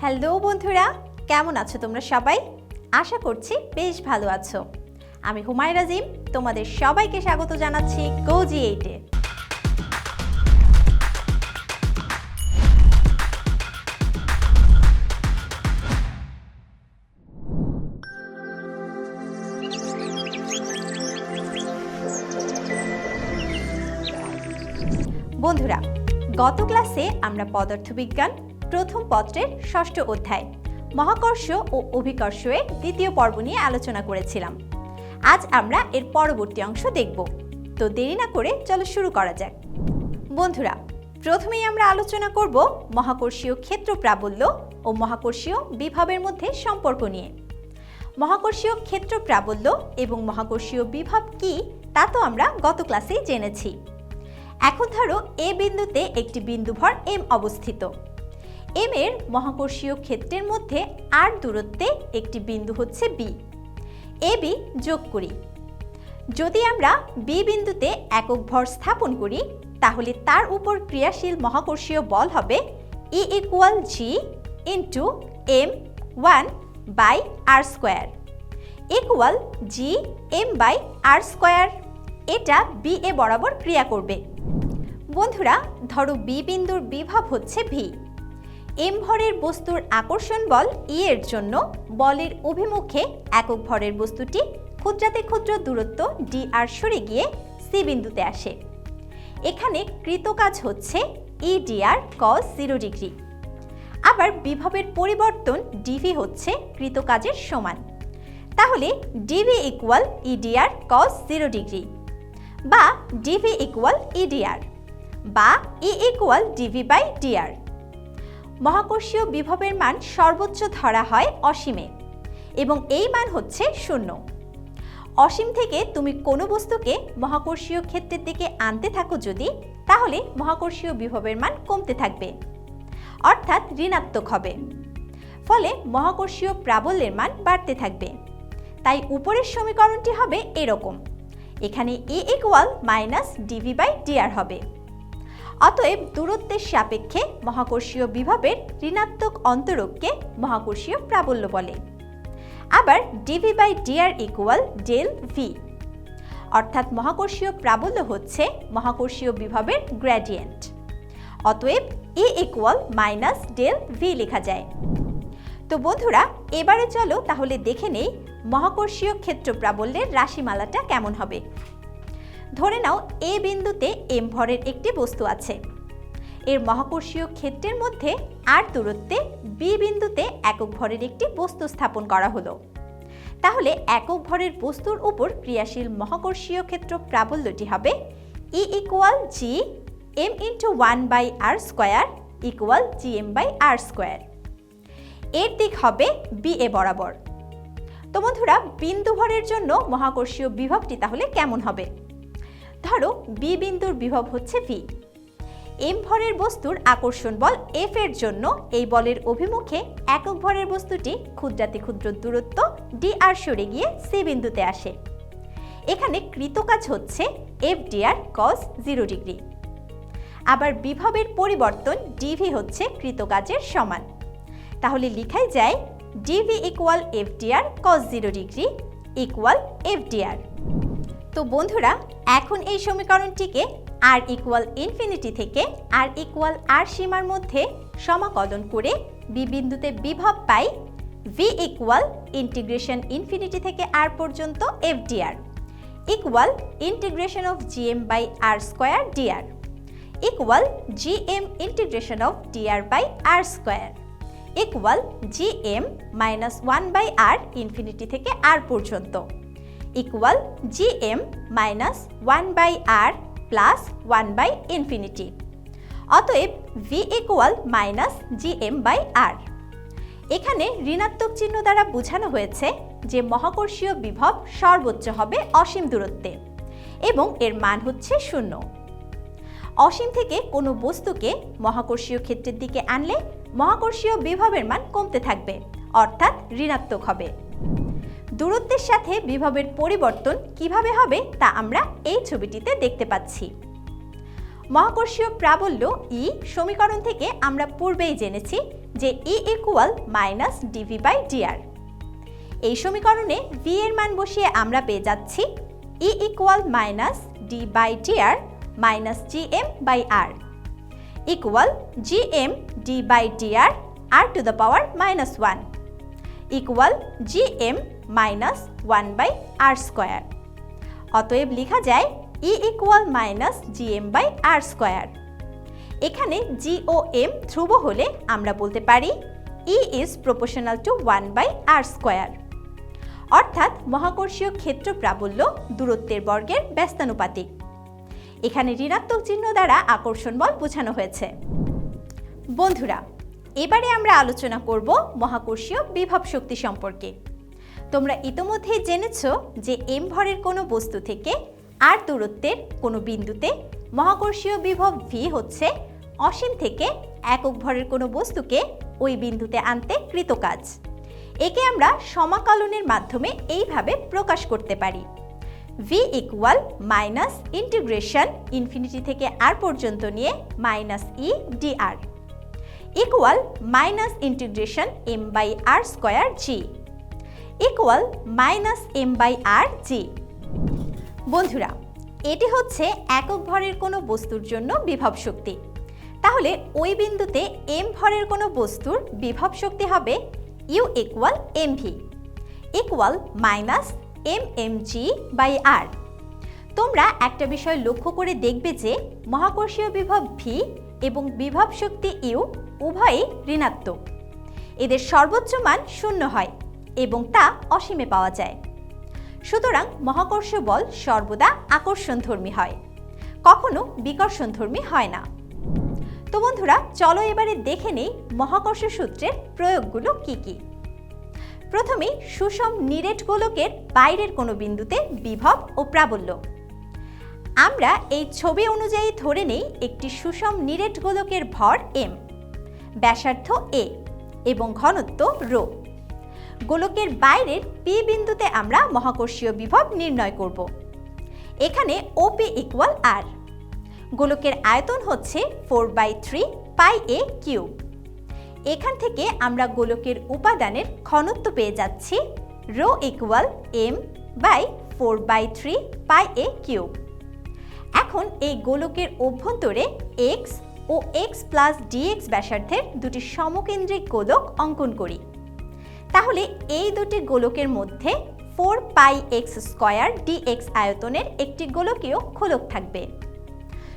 Hello বন্ধুরা, কেমন আছো তোমরা সবাই? আশা করছি বেশ ভালো আছো। আমি হুমায়রা জিম তোমাদের সবাইকে স্বাগত জানাচ্ছি গোজি এইটে বন্ধুরা, গত ক্লাসে আমরা পদার্থবিজ্ঞান প্রথম পত্রের ষষ্ঠ অধ্যায়, মহাকর্ষ ও অভিকর্ষ দ্বিতীয় পর্ব নিয়ে আলোচনা করেছিলাম। আজ আমরা এর পরবর্তী অংশ দেখব। তো দেরি না করে চলো শুরু করা যাক। বন্ধুরা, প্রথমেই আমরা আলোচনা করব মহাকর্ষীয় ক্ষেত্র প্রাবল্য ও মহাকর্ষীয় বিভবের মধ্যে সম্পর্ক নিয়ে। মহাকর্ষীয় ক্ষেত্র প্রাবল্য এবং মহাকর্ষীয় বিভব কি তা তো আমরা গত ক্লাসেই জেনেছি। এখন ধরো এ বিন্দুতে একটি বিন্দুভর এম অবস্থিত। এম এর মহাকর্ষীয় ক্ষেত্রের মধ্যে আর দূরত্বে একটি বিন্দু হচ্ছে বি এ বি যোগ করি। যদি আমরা বি বিন্দুতে একক ভর স্থাপন করি, তাহলে তার উপর ক্রিয়াশীল মহাকর্ষীয় বল হবে E equal G into M one by R square equal G M by R square এটা বি এ বরাবর ক্রিয়া করবে। বন্ধুরা, ধরো বি বিন্দুর বিভব হচ্ছে ভি এম ভরের বস্তুর আকর্ষণ বল ই এর জন্য বলের অভিমুখে একক ভরের বস্তুটি ক্ষুদ্রাতে ক্ষুদ্র দূরত্ব ডি আর সরে গিয়ে সি বিন্দুতে আসে। এখানে কৃতকাজ হচ্ছে E DR cos zero degree আবার বিভবের পরিবর্তন ডিভি হচ্ছে কৃতকাজের সমান। তাহলে DV equal EDR cos zero degree বা ডিভি ইকুয়াল ইডিআর বা E equal DV by DR মহাকর্ষীয় বিভবের মান সর্বোচ্চ ধরা হয় অসীমে, এবং এই মান হচ্ছে শূন্য। অসীম থেকে তুমি কোনো বস্তুকে মহাকর্ষীয় ক্ষেত্রের দিকে আনতে থাকো যদি, তাহলে মহাকর্ষীয় বিভবের মান কমতে থাকবে, অর্থাৎ ঋণাত্মক হবে। ফলে মহাকর্ষীয় প্রাবল্যের মান বাড়তে থাকবে। তাই উপরের সমীকরণটি হবে এরকম। এখানে E equal minus DV by DR হবে। অতএব দূরত্বের সাপেক্ষে মহাকর্ষীয় বিভবের ঋণাত্মক অন্তরককে মহাকর্ষীয় প্রাবল্য বলে। আবার DV by DR equal del V অর্থাৎ মহাকর্ষীয় প্রাবল্য হচ্ছে মহাকর্ষীয় বিভবের গ্র্যাডিয়েন্ট অতএব E equal minus del V লেখা যায়। তো বন্ধুরা, এবারে চলো তাহলে দেখে নেই মহাকর্ষীয় ক্ষেত্র প্রাবল্যের রাশিমালাটা কেমন হবে। ধরে নাও, এ বিন্দুতে এম ভরের একটি বস্তু আছে। এর মহাকর্ষীয় ক্ষেত্রের মধ্যে আর দূরত্বে বি বিন্দুতে একক ভরের একটি বস্তু স্থাপন করা হলো। তাহলে একক ভরের বস্তুর উপর ক্রিয়াশীল মহাকর্ষীয় ক্ষেত্র প্রাবল্যটি হবে E equal G M into one by R square equal G M by R square এর দিক হবে বি এ বরাবর। তো বন্ধুরা, বিন্দু ভরের জন্য মহাকর্ষীয় বিভবটি তাহলে কেমন হবে? ধরো বি বিন্দুর বিভব হচ্ছে ভি এম ভরের বস্তুর আকর্ষণ বল এফ এর জন্য এই বলের অভিমুখে একক ভরের বস্তুটি ক্ষুদ্রাতি ক্ষুদ্র দূরত্ব ডি আর সরে গিয়ে সি বিন্দুতে আসে। এখানে কৃতকাজ হচ্ছে F DR cos zero degree আবার বিভবের পরিবর্তন ডিভি হচ্ছে কৃতকাজের সমান। তাহলে লিখাই যায় DV equal F DR cos zero degree equal F DR তো বন্ধুরা, এখন এই সমীকরণটিকে আর ইকুয়াল ইনফিনিটি থেকে আর ইকুয়াল আর সীমার মধ্যে সমাকলন করে বি বিন্দুতে বিভব পাই ভি ইকুয়াল ইন্টিগ্রেশন ইনফিনিটি থেকে আর পর্যন্ত F DR equal integration of G M by R square DR equal GM integration of DR by R square equal G M minus one by R infinity থেকে R পর্যন্ত। Equal G M minus one by R plus one by infinity অতএব V equal minus GM by R এখানে ঋণাত্মক চিহ্ন দ্বারা বোঝানো হয়েছে যে মহাকর্ষীয় বিভব সর্বোচ্চ হবে অসীম দূরত্বে এবং এর মান হচ্ছে শূন্য। অসীম থেকে কোনো বস্তুকে মহাকর্ষীয় ক্ষেত্রের দিকে আনলে মহাকর্ষীয় বিভবের মান কমতে থাকবে, অর্থাৎ ঋণাত্মক হবে। দূরত্বের সাথে বিভবের পরিবর্তন কীভাবে হবে তা আমরা এই ছবিটিতে দেখতে পাচ্ছি। মহাকর্ষীয় প্রাবল্য ই সমীকরণ থেকে আমরা পূর্বেই জেনেছি যে E equal minus DV by DR এই সমীকরণে ভি এর মান বসিয়ে আমরা পেয়ে যাচ্ছি E equal minus D by DR minus G M by R equal G M D by DR R to the power minus one equal G M minus one by R square অতএব লেখা যায় E equal minus G M by R square এখানে G ও M ধ্রুব হলে আমরা বলতে পারি E is proportional to one by R square অর্থাৎ মহাকর্ষীয় ক্ষেত্র প্রাবল্য দূরত্বের বর্গের ব্যস্তানুপাতিক। এখানে ঋণাত্মক চিহ্ন দ্বারা আকর্ষণ বল বোঝানো হয়েছে। বন্ধুরা, এবারে আমরা আলোচনা করব মহাকর্ষীয় বিভব শক্তি সম্পর্কে। তোমরা ইতোমধ্যেই জেনেছ যে এম ভরের কোনো বস্তু থেকে আর দূরত্বের কোনো বিন্দুতে মহাকর্ষীয় বিভব ভি হচ্ছে অসীম থেকে একক ভরের কোনো বস্তুকে ওই বিন্দুতে আনতে কৃতকাজ। একে আমরা সমাকলনের মাধ্যমে এইভাবে প্রকাশ করতে পারি। V equal minus integration infinity থেকে আর পর্যন্ত নিয়ে minus E D R equal minus integration M by R square G equal minus M by R G বন্ধুরা, এটি হচ্ছে একক ভরের কোনো বস্তুর জন্য বিভব শক্তি। তাহলে ওই বিন্দুতে এম ভরের কোনো বস্তুর বিভব শক্তি হবে U equal M V equal minus M M G by R তোমরা একটা বিষয় লক্ষ্য করে দেখবে যে মহাকর্ষীয় বিভব ভি এবং বিভব শক্তি ইউ উভয়ই ঋণাত্মক। এদের সর্বোচ্চ মান শূন্য হয়। এবং তা অসীমে পাওয়া যায়। সুতরাং মহাকর্ষ বল সর্বদা আকর্ষণধর্মী হয়। কখনো বিকর্ষণধর্মী হয় না। তো বন্ধুরা, চলো এবারে দেখে নেই মহাকর্ষ সূত্রের প্রয়োগগুলো কি কি। প্রথমেই সুষম নিরেট গোলকের বাইরের কোনো বিন্দুতে বিভব ও প্রাবল্য। আমরা এই ছবি অনুযায়ী ধরে নেই একটি সুষম নিরেট গোলকের ভর এম ব্যাসার্ধ এ এবং ঘনত্ব রো। গোলকের বাইরের পি বিন্দুতে আমরা মহাকর্ষীয় বিভব নির্ণয় করব। এখানে ওপি ইকুয়াল আর গোলকের আয়তন হচ্ছে four by three pi A cube এখান থেকে আমরা গোলকের উপাদানের ঘনত্ব পেয়ে যাচ্ছি rho equal M by four by three pi A cube এখন এই গোলকের অভ্যন্তরে এক্স ও এক্স প্লাস ডিএক্স ব্যাসার্ধের দুটি সমকেন্দ্রিক গোলক অঙ্কন করি। তাহলে এই দুটি গোলকের মধ্যে four pi X square DX আয়তনের একটি গোলকীয় খোলক থাকবে।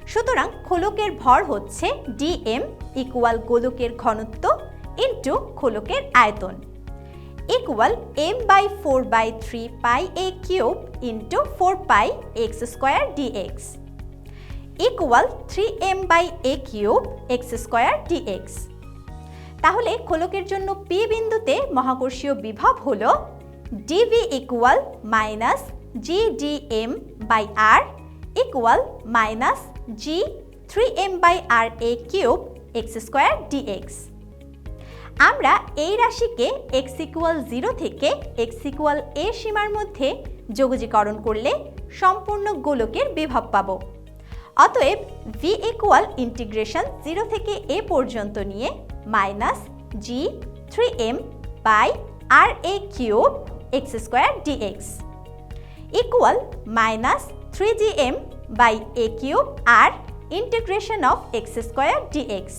সুতরাং খোলকের ভর হচ্ছে ডিএম ইকুয়াল গোলকের ঘনত্ব ইন্টু খোলকের আয়তন equal M by four by three pi A cube into four pi X square DX equal three M by A cube X square DX তাহলে খোলকের জন্য পি বিন্দুতে মহাকর্ষীয় বিভব হল DV equal minus G D M by R equal minus G three M by R A cube X square DX আমরা এই রাশিকে এক্স ইকুয়াল জিরো থেকে এক্স ইকুয়াল এ সীমার মধ্যে যোগজীকরণ করলে সম্পূর্ণ গোলকের বিভব পাব। অতএব ভি ইকুয়াল ইন্টিগ্রেশন জিরো থেকে এ পর্যন্ত নিয়ে minus G three M by R A cube X square DX equal minus three G M by A cube R integration of X square DX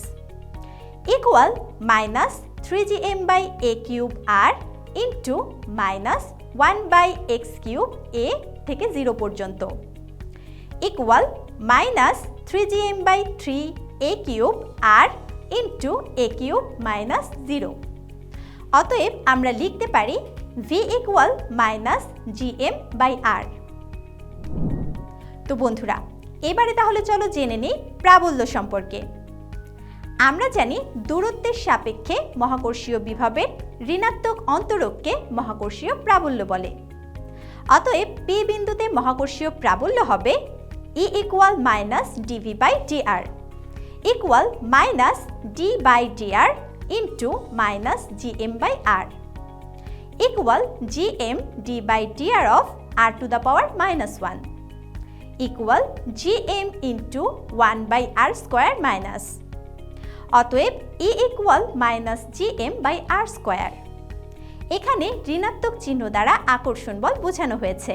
equal minus three G M by A cube R into minus one by X cube A থেকে zero পর্যন্ত equal minus three G M by three A cube R into A cube minus zero অতএব আমরা লিখতে পারি V equal minus G M by R তো বন্ধুরা, এবারে তাহলে চলো জেনে নিই প্রাবল্য সম্পর্কে। আমরা জানি দূরত্বের সাপেক্ষে মহাকর্ষীয় বিভবের ঋণাত্মক অন্তরককে মহাকর্ষীয় প্রাবল্য বলে। অতএব পি বিন্দুতে মহাকর্ষীয় প্রাবল্য হবে E equal minus dV by dr equal minus d by dr into minus GM by r equal GM d by dr of r to the power minus one equal GM into one by r square minus অতএব E equal minus G M by r square এখানে ঋণাত্মক চিহ্ন দ্বারা আকর্ষণ বল বোঝানো হয়েছে।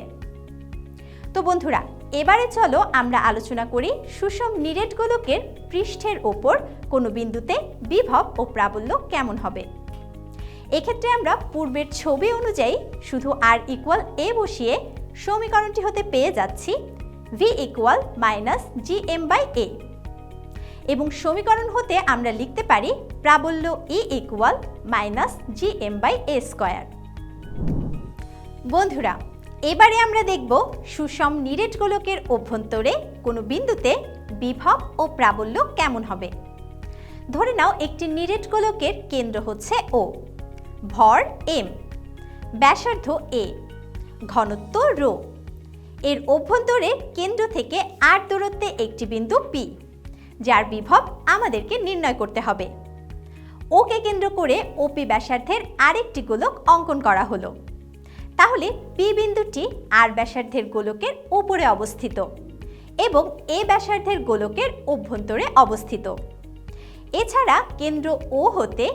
তো বন্ধুরা এবারে চলো আমরা আলোচনা করি সুষম নিরেট গোলকের পৃষ্ঠের ওপর কোনো বিন্দুতে বিভব ও প্রাবল্য কেমন হবে। এক্ষেত্রে আমরা পূর্বের ছবি অনুযায়ী শুধু আর ইকুয়াল এ বসিয়ে সমীকরণটি হতে পেয়ে যাচ্ছি V equal minus G M by a এবং সমীকরণ হতে আমরা লিখতে পারি প্রাবল্য E equal minus G M by a square বন্ধুরা এবারে আমরা দেখব সুষম নিরেট গোলকের অভ্যন্তরে কোনো বিন্দুতে বিভব ও প্রাবল্য কেমন হবে। ধরে নাও একটি নিরেট গোলকের কেন্দ্র হচ্ছে ও ভর এম ব্যাসার্ধ এ ঘনত্ব রো। এর অভ্যন্তরে কেন্দ্র থেকে আর দূরত্বে একটি বিন্দু পি যার বিভব আমাদেরকে নির্ণয় করতে হবে। ওকে কেন্দ্র করে ওপি ব্যাসার্ধের আরেকটি গোলক অঙ্কন করা হলো। তাহলে পি বিন্দুটি আর ব্যাসার্ধের গোলকের উপরে অবস্থিত এবং এ ব্যাসার্ধের গোলকের অভ্যন্তরে অবস্থিত। এছাড়া কেন্দ্র ও হতে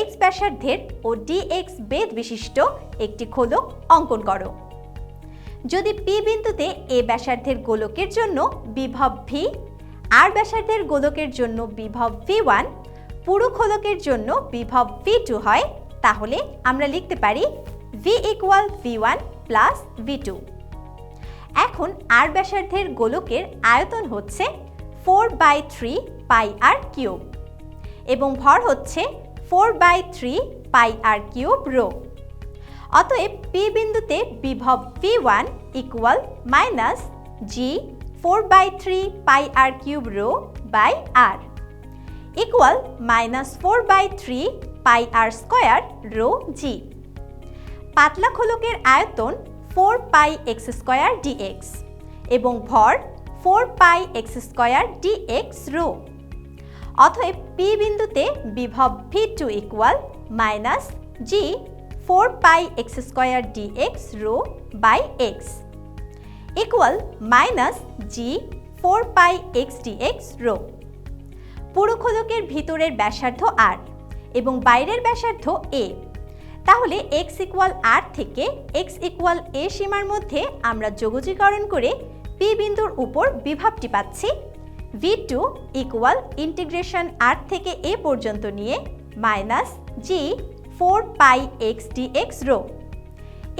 এক্স ব্যাসার্ধের ও ডিএক্স বেদ বিশিষ্ট একটি খোলক অঙ্কন করো। যদি পি বিন্দুতে এ ব্যাসার্ধের গোলকের জন্য বিভব ভি আর ব্যাসার্ধের গোলকের জন্য বিভব ভি ওয়ান পুরো খোলকের জন্য বিভব ভি টু হয়, তাহলে আমরা লিখতে পারি V equal V one plus V two এখন আর ব্যাসার্ধের গোলকের আয়তন হচ্ছে four by three pi r cube এবং ভর হচ্ছে four by three pi r cube rho অতএব পি বিন্দুতে বিভব V one equal minus G four by three pi r cube rho by r equal minus four by three pi r square rho G পাতলা খোলকের আয়তন four pi x square dx এবং ভর four pi x square dx rho অতএব P বিন্দুতে বিভব V two equal minus G four pi x square dx rho by x equal minus G four pi x dx rho পুরো খোলকের ভিতরের ব্যাসার্ধ আর এবং বাইরের ব্যাসার্ধ এ তাহলে এক্স ইকুয়াল আর থেকে এক্স ইকুয়াল এ সীমার মধ্যে আমরা যোগজীকরণ করে পি বিন্দুর উপর বিভাবটি পাচ্ছি। V two equal integration r থেকে এ পর্যন্ত নিয়ে minus G four pi x d x rho.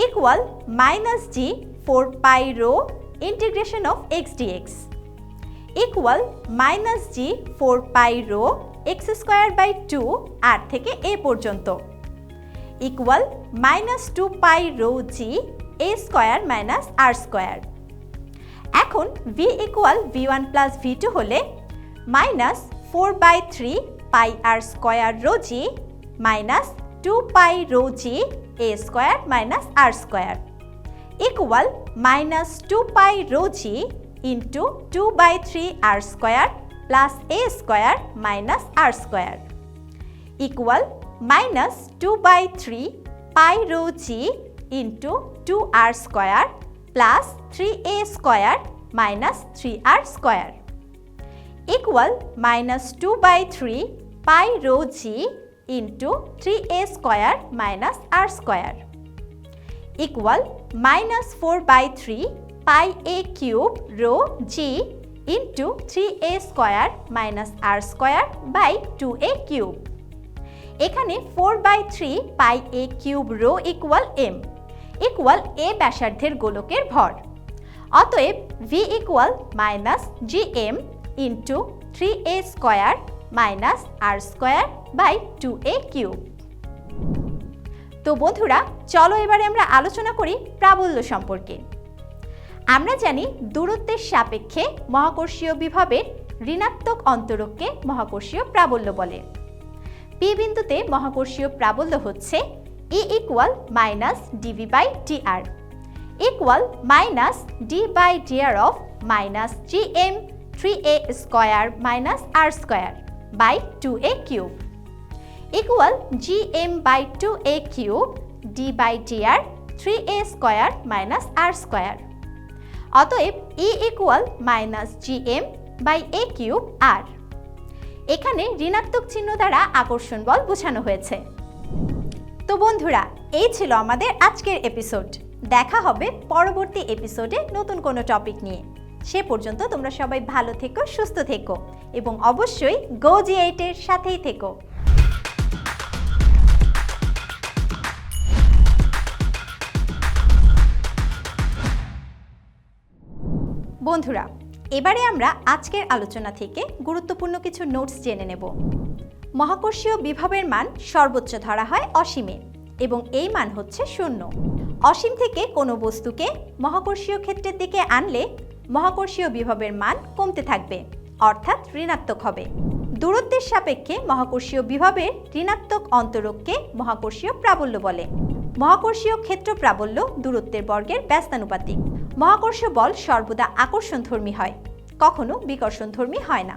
Equal minus G four pi rho integration of x d x equal minus G four pi rho x square by two r থেকে এ পর্যন্ত। Equal minus two pi rho G a square minus r square এখন V equal V one plus V two হলে minus four by three pi r square rho G minus two pi rho G a square minus r square equal minus two pi rho G into two by three r square plus a square minus r square equal minus two by three pi rho G into two r square plus three a square minus three r square equal minus two by three pi rho G into three a square minus r square equal minus four by three pi a cube rho G into three a square minus r square by two a cube এখানে four by three pi a cube rho equal M equal a ব্যাসার্ধের গোলকের ভর। অতএব V equal minus G M into three a square minus r square by two a cube তো বন্ধুরা, চলো এবারে আমরা আলোচনা করি প্রাবল্য সম্পর্কে। আমরা জানি দূরত্বের সাপেক্ষে মহাকর্ষীয় বিভবের ঋণাত্মক অন্তরককে মহাকর্ষীয় প্রাবল্য বলে। পি বিন্দুতে মহাকর্ষীয় প্রাবল্য হচ্ছে E equal minus dV by dr equal minus d by dr of minus G M three a square minus r square by two a cube equal G M by two a cube d by dr three a square minus r square অতএব E equal minus G M by a cube r এখানে ঋণাত্মক চিহ্ন দ্বারা আকর্ষণ বল বোঝানো হয়েছে। তো বন্ধুরা, এই ছিল আমাদের আজকের এপিসোড দেখা হবে পরবর্তী এপিসোডে নতুন কোনো টপিক নিয়ে। সে পর্যন্ত তোমরা সবাই ভালো থেকো, সুস্থ থেকো এবং অবশ্যই গো জি এইটের সাথেই থেকো। বন্ধুরা এবারে আমরা আজকের আলোচনা থেকে গুরুত্বপূর্ণ কিছু নোটস জেনে নেব। মহাকর্ষীয় বিভবের মান সর্বোচ্চ ধরা হয় অসীমে এবং এই মান হচ্ছে শূন্য। অসীম থেকে কোনো বস্তুকে মহাকর্ষীয় ক্ষেত্রের দিকে আনলে মহাকর্ষীয় বিভবের মান কমতে থাকবে, অর্থাৎ ঋণাত্মক হবে। দূরত্বের সাপেক্ষে মহাকর্ষীয় বিভবের ঋণাত্মক অন্তরককে মহাকর্ষীয় প্রাবল্য বলে। মহাকর্ষীয় ক্ষেত্র প্রাবল্য দূরত্বের বর্গের ব্যস্তানুপাতিক। মহাকর্ষ বল সর্বদা আকর্ষণধর্মী হয়। কখনো বিকর্ষণধর্মী হয় না।